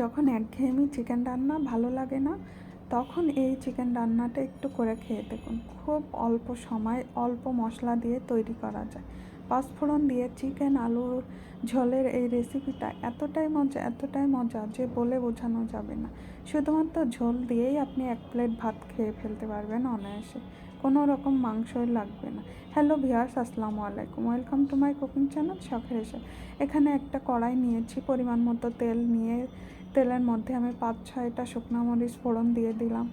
যখন একঘেয়েমি চিকেন রান্না ভালো লাগে না, তখন এই চিকেন রান্নাটা একটু করে খেয়ে দেখুন। খুব অল্প সময় অল্প মশলা দিয়ে তৈরি করা যায়। পাঁচফোড়ন দিয়ে চিকেন আলুর ঝোলের এই রেসিপিটা এতটাই মজা এতটাই মজা যে বলে বোঝানো যাবে না। শুধুমাত্র ঝোল দিয়েই আপনি এক প্লেট ভাত খেয়ে ফেলতে পারবেন অনায়াসে। কোনো রকম মাংস লাগবে না। হ্যালো ভিয়ার্স আসসালামু আলাইকুম। Welcome to my cooking channel শখের এসে এখানে একটা কড়াই নিয়েছি, পরিমাণ মতো তেল নিয়ে। তেলের মধ্যে আমি পাঁচ, ছয়টা শুকনো মরিচ ফোড়ন দিয়ে দিলাম।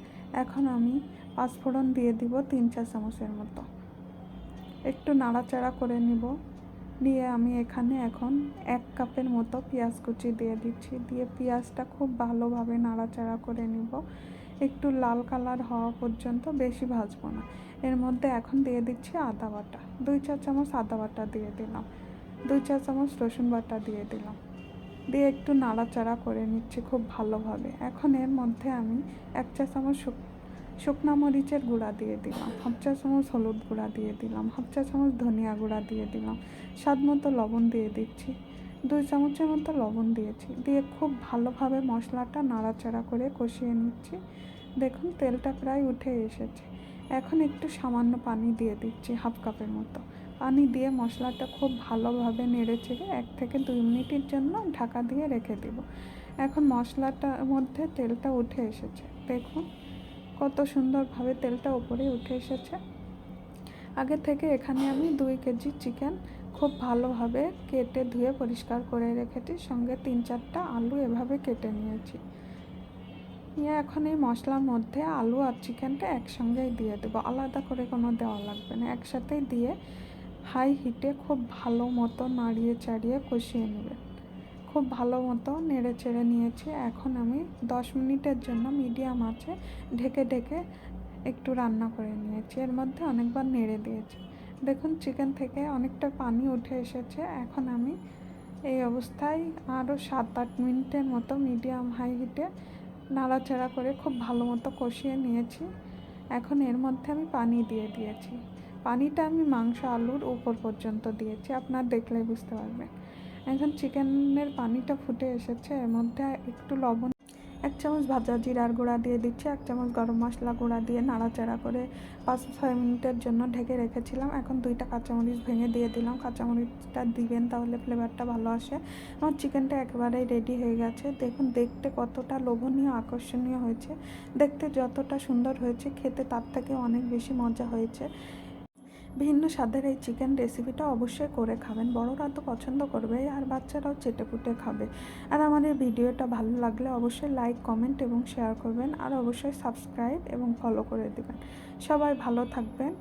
এখন আমি পাঁচ ফোড়ন দিয়ে দিব তিন চার চামচের মতো। একটু নাড়াচাড়া করে নিব। দিয়ে আমি এখানে এখন এক কাপের মতো পেঁয়াজ কুচি দিয়ে দিচ্ছি। দিয়ে পেঁয়াজটা খুব ভালোভাবে নাড়াচাড়া করে নিব। একটু লাল কালার হওয়া পর্যন্ত বেশি ভাজবো না। এর মধ্যে এখন দিয়ে দিচ্ছি আদা বাটা। দুই চা চামচ আদা বাটা দিয়ে দিলাম। দুই চা চামচ রসুন বাটা দিয়ে দিলাম। দিয়ে একটু নাড়াচাড়া করে নিচ্ছি খুব ভালোভাবে। এখন এর মধ্যে আমি এক চা চামচ শুক- শুকনা মরিচের গুঁড়া দিয়ে দিলাম, হাফ চা চামচ হলুদ গুঁড়া দিয়ে দিলাম, হাফ চা চামচ ধনিয়া গুঁড়া দিয়ে দিলাম, স্বাদ মতো লবণ দিয়ে দিচ্ছি, দুই চামচের মতো লবণ দিয়েছি, দিয়ে খুব ভালোভাবে মশলাটা নাড়াচাড়া করে কষিয়ে নিচ্ছি। দেখুন, তেলটা প্রায় উঠে এসেছে। এখন একটু সামান্য পানি দিয়ে দিচ্ছি, হাফ কাপের মতো। পানি দিয়ে মশলাটা খুব ভালোভাবে নেড়ে চেড়ে এক থেকে দুই মিনিটের জন্য ঢাকা দিয়ে রেখে দেব। এখন মশলাটার মধ্যে তেলটা উঠে এসেছে। দেখুন কত সুন্দরভাবে তেলটা ওপরে উঠে এসেছে। আগে থেকে এখানে আমি দুই কেজি চিকেন খুব ভালোভাবে কেটে ধুয়ে পরিষ্কার করে রেখেছি, সঙ্গে তিন চারটা আলু এভাবে কেটে নিয়েছি। নিয়ে এখন এই মশলার মধ্যে আলু আর চিকেনটা একসঙ্গেই দিয়ে দেবো, আলাদা করে কোনো দেওয়া লাগবে না, একসাথেই দিয়ে হাই হিটে খুব ভালো মতো নাড়িয়ে চাড়িয়ে কষিয়ে নেবেন খুব ভালো মতো নেড়ে চেড়ে নিয়েছি। এখন আমি দশ মিনিটের জন্য মিডিয়াম আছে ঢেকে ঢেকে একটু রান্না করে নিয়েছি। এর মধ্যে অনেকবার নেড়ে দিয়েছি। দেখুন, চিকেন থেকে অনেকটা পানি উঠে এসেছে। এখন আমি এই অবস্থায় আরও সাত আট মিনিটের মতো মিডিয়াম হাই হিটে নাড়াচাড়া করে খুব ভালো মতো কষিয়ে নিয়েছি। এখন এর মধ্যে আমি পানি দিয়ে দিয়েছি। পানিটা আমি মাংস, আলুর উপর পর্যন্ত দিয়েছি। আপনার দেখলেই বুঝতে পারবেন। এখন চিকেনের পানিটা ফুটে এসেছে, এর মধ্যে একটু লবণ, এক চামচ ভাজা জিরার গুঁড়া দিয়ে দিচ্ছি, এক চামচ গরম মশলা গুঁড়া দিয়ে নাড়াচাড়া করে পাঁচ ছয় মিনিটের জন্য ঢেকে রেখেছিলাম। এখন দুইটা কাঁচামরিচ ভেঙে দিয়ে দিলাম। কাঁচামরিচটা দিবেন তাহলে ফ্লেভারটা ভালো আসে। আমার চিকেনটা একেবারেই রেডি হয়ে গেছে। দেখুন, দেখতে কতটা লোভনীয়, আকর্ষণীয় হয়েছে। দেখতে যতটা সুন্দর হয়েছে, খেতে তার থেকে অনেক বেশি মজা হয়েছে। ভিন্ন স্বাদের এই চিকেন রেসিপিটা অবশ্যই করে খাবেন। বড়রা তো পছন্দ করবে, আর বাচ্চারাও চেটে পুটে খাবে। আর আমাদের ভিডিওটা ভালো লাগলে অবশ্যই লাইক কমেন্ট এবং শেয়ার করবেন। আর অবশ্যই সাবস্ক্রাইব এবং ফলো করে দেবেন। সবাই ভালো থাকবেন।